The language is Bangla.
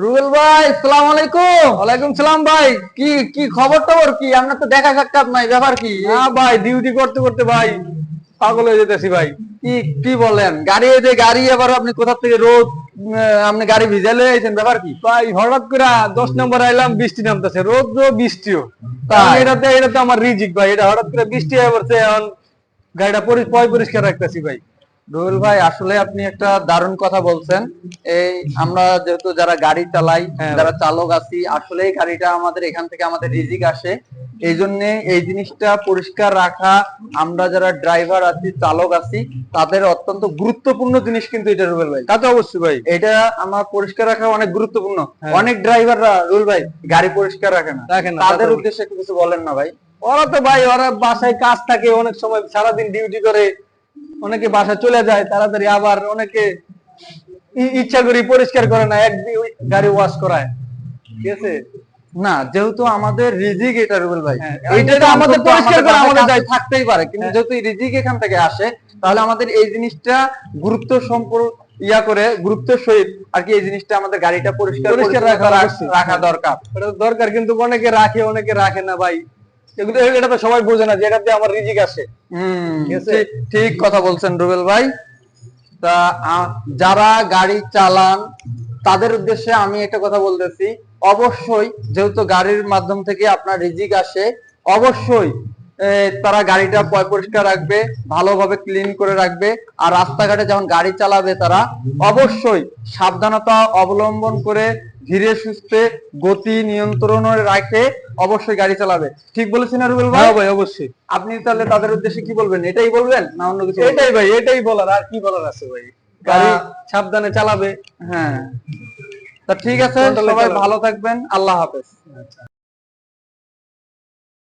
রুবেল ভাই সালাম আলাইকুম। ওয়ালাইকুম সালাম ভাই। কি কি খবর টবর কি? আপনার তো দেখা সাক্ষাৎ নাই ব্যাপার কি? না ভাই ডিউটি করতে করতে ভাই পাগল হয়ে যেতেছি ভাই। কি কি বলেন? গাড়ি এই যে গাড়ি আবার আপনি কোথা থেকে রোদ আপনি গাড়ি ভিজালে আইছেন ব্যাপার কি? ভাই হঠাৎ করে দশ নম্বর আইলাম বৃষ্টি নামতেছে রোদ বৃষ্টিও। তাই? তাই এটাতে এটাতে আমার রিজিক ভাই এটা হঠাৎ করে বৃষ্টি হয়ে পড়ছে এখন গাড়িটা পয় পরিষ্কার রাখতেছি ভাই। রুবেল ভাই আসলে আপনি একটা দারুণ কথা বলছেন। এই আমরা যেহেতু যারা গাড়ি চালাই হ্যাঁ। যারা চালক আছি আসলে গাড়িটা আমাদের এখান থেকে আমাদের রিজিক আসে। এই জন্য এই জিনিসটা পরিষ্কার রাখা আমরা যারা ড্রাইভার আছি চালক আছি তাদের অত্যন্ত গুরুত্বপূর্ণ জিনিস কিন্তু এটা রুবেল ভাই। তা তো অবশ্যই ভাই। এটা আমার পরিষ্কার রাখা অনেক গুরুত্বপূর্ণ। হ্যাঁ। অনেক ড্রাইভাররা রুল ভাই গাড়ি পরিষ্কার রাখে না। রাখে না, তাদের উদ্দেশ্যে কিছু বলেন না ভাই। ওরা তো ভাই ওরা বাসায় কাজ থাকে অনেক সময় সারাদিন ডিউটি করে অনেকে বাসা চলে যায় তাড়াতাড়ি আবার অনেকে ইচ্ছা করি পরিষ্কার করে না একদিন গাড়ি ওয়াশ করায়। ঠিক আছে? না যেহেতু আমাদের রিজিক এটা রুবেল ভাই হ্যাঁ, এটা তো আমাদের পরিষ্কার করা আমাদের দায়িত্ব। থাকতেই পারে কিন্তু হ্যাঁ। যেহেতু রিজিক এখান থেকে আসে তাহলে আমাদের এই জিনিসটা গুরুত্ব সম্পর্ক ইয়া করে গুরুত্ব সহিত আর কি এই জিনিসটা আমাদের গাড়িটা পরিষ্কার পরিষ্কার রাখা রাখা দরকার। দরকার কিন্তু অনেকে রাখে অনেকে রাখে না ভাই। এগুলো এটা তো সবাই বোঝে না যে এটাতে আমার রিজিক আসে। ঠিক কথা বলছেন রুবেল ভাই। তা যারা গাড়ি চালান তাদের উদ্দেশ্যে আমি একটা কথা বলতেছি। অবশ্যই যেহেতু গাড়ির মাধ্যম থেকে আপনার রিজিক আসে অবশ্যই তারা গাড়িটা পয় পরিষ্কার রাখবে ভালোভাবে ক্লিন করে রাখবে। আর রাস্তাঘাটে যখন গাড়ি চালাবে তারা অবশ্যই সাবধানতা অবলম্বন করে ধীরে সুস্থে গতি নিয়ন্ত্রণ রাখে অবশ্যই গাড়ি চালাবে। ঠিক বলেছেন না রুবেল ভাই? হ্যাঁ ভাই অবশ্যই। আপনি তাহলে তাদের উদ্দেশ্যে কি বলবেন? এটাই বলবেন না অন্য কিছু এটাই ভাই এটাই বলার আর কি বলার আছে ভাই? গাড়ি সাবধানে চালাবে। হ্যাঁ। তা ঠিক আছে সবাই ভালো থাকবেন আল্লাহ হাফেজ।